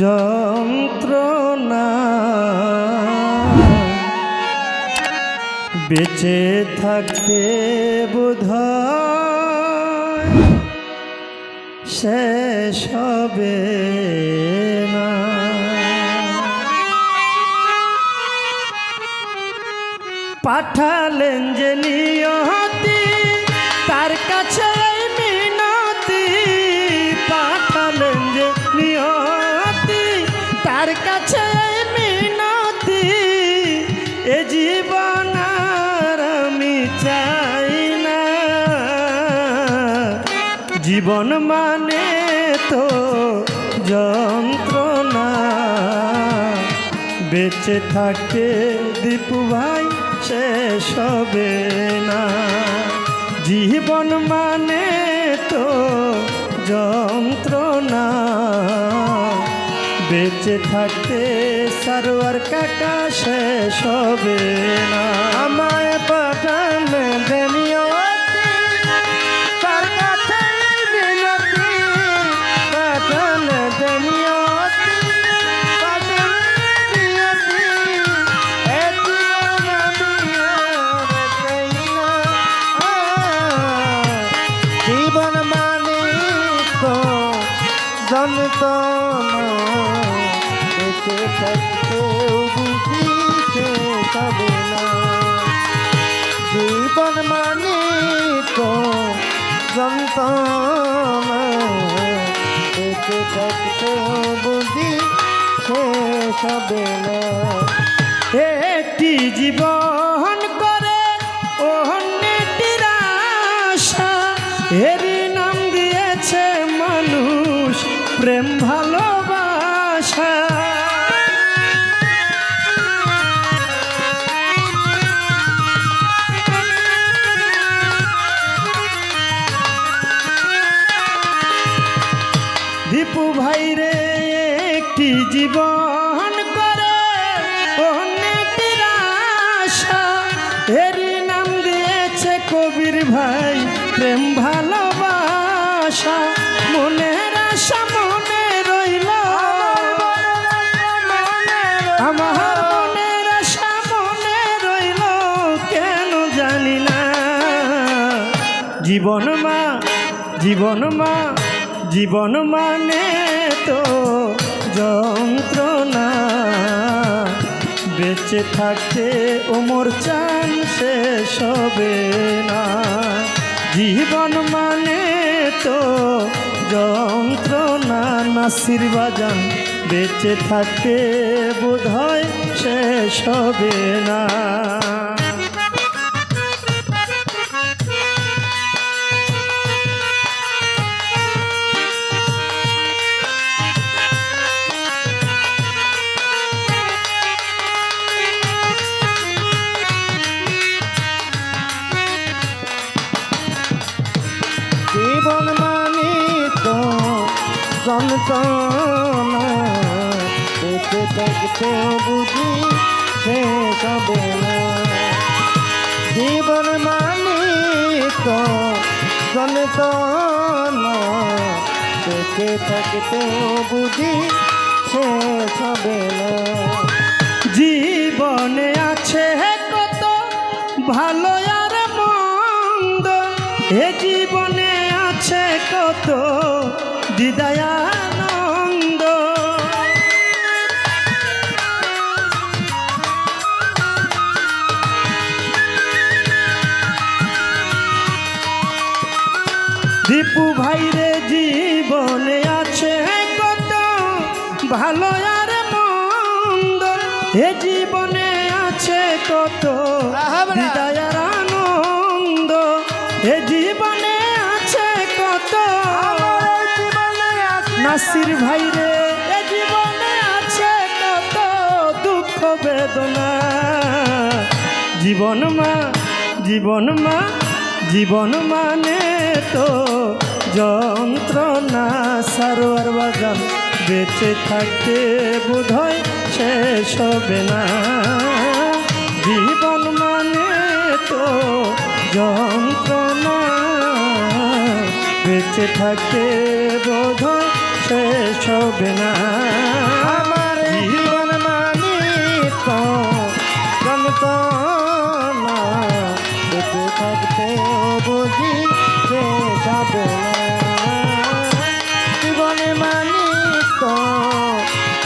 যন্ত্রণা। বেঁচে থাকতে বোধ শেষ হবে না। পাঠালেন যে জীবন মানে তো যন্ত্রণা। বেঁচে থাকে দীপু ভাই শেষ না। জীবন মানে তো যন্ত্রণা। বেঁচে থাকতে সারোয়ার কাকা শেষ হবে না। আমায় পাঠান ধনিয়তি বেঁচে থাকতেও বুঝি না জীবন মানে তো যন্ত্রণা বেঁচে থাকতেও বুঝি শেষ হবে না একটি জীবন জীবন করে অন্যটির আশা এরই নাম দিয়েছে কবির ভাই, প্রেম ভালোবাসা। মনের আশা মনে রইল। আমার মনের আশা মনে রইল, কেন জানি না। জীবন মা জীবন মা, জীবন মানে তো যন্ত্রণা। বেঁচে থাকতে ওমর চান শেষ হবে না। জীবন মানে তো যন্ত্রণা, নাসির বাজান। বেঁচে থাকতে বোধ হয় শেষ হবে না। যন্ত্রণা বেঁচে থাকতে বুঝি শেষ হবে না। জীবন মানে তো যন্ত্রণা বেঁচে থাকতে বুঝি শেষ হবে না। জীবনে আছে কত ভালো আর মন্দ, এ জীবনে আছে কত দিদায়ানন্দ দীপু ভাইরে জীবনে আছে কত ভালো আর মন্দ এ জীবনে আছে কত আহাবরা। নাসির ভাইরে এ জীবনে আছে কত দুঃখ বেদনা। জীবন মা জীবন মা, জীবন মানে তো যন্ত্রণা। সারোয়ার বাজান বেঁচে থাকতে বোধহয় শেষ হবে না। জীবন মানে তো যন্ত্রণা। বেঁচে থাকতে বোধ শেষ হবে না। আমার জীবন মানি তো যন্ত্রণা বেঁচে থাকতেও বুঝি শেষ হবে না। জীবনে মানি তো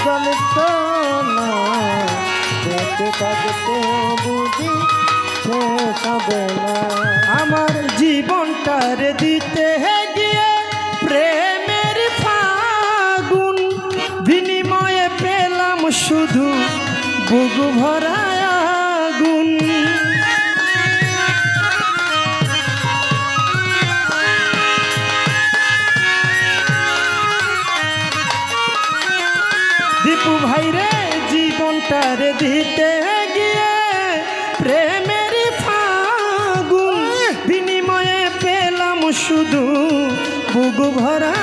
যন্ত্রণা বেঁচে থাকতেও বুঝি শেষ হবে না। আমার জীবনটার দিতে গিয়ে শুধু বুক ভরা আগুন। দীপু ভাই রে জীবনটার দিতে গিয়ে প্রেমের ফাগুন। বিনিময়ে পেলাম শুধু বুক ভরা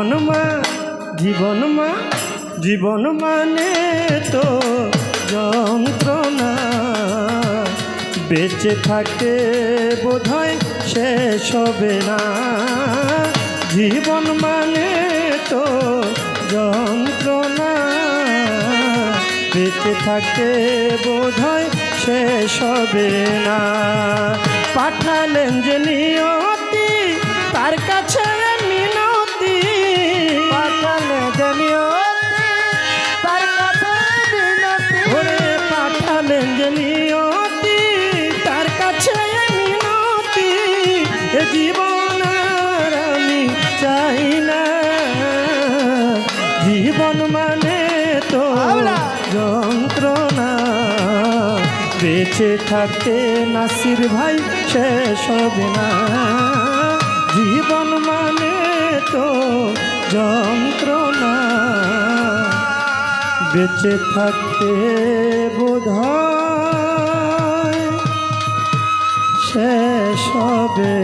জীবন মা জীবন মা, জীবন মানে তো যন্ত্রণা। বেঁচে থাকতে বোধহয় শেষ হবে না। জীবন মানে তো যন্ত্রণা। বেঁচে থাকতে বোধহয় শেষ হবে না। পাঠালেন যে নিয়তি তার কাছে পাঠালে জানিও তার কাছে বিনতি। ওরে পাঠালেন যে নিয়তি তার কাছে মিনতি এ জীবন আর আমি চাই না। জীবন মানে তো যন্ত্রণা। বেঁচে থাকতে নাসির ভাই শেষ হবে না। জীবন যন্ত্রণা বেঁচে থাকতে বোধ শেষ হবে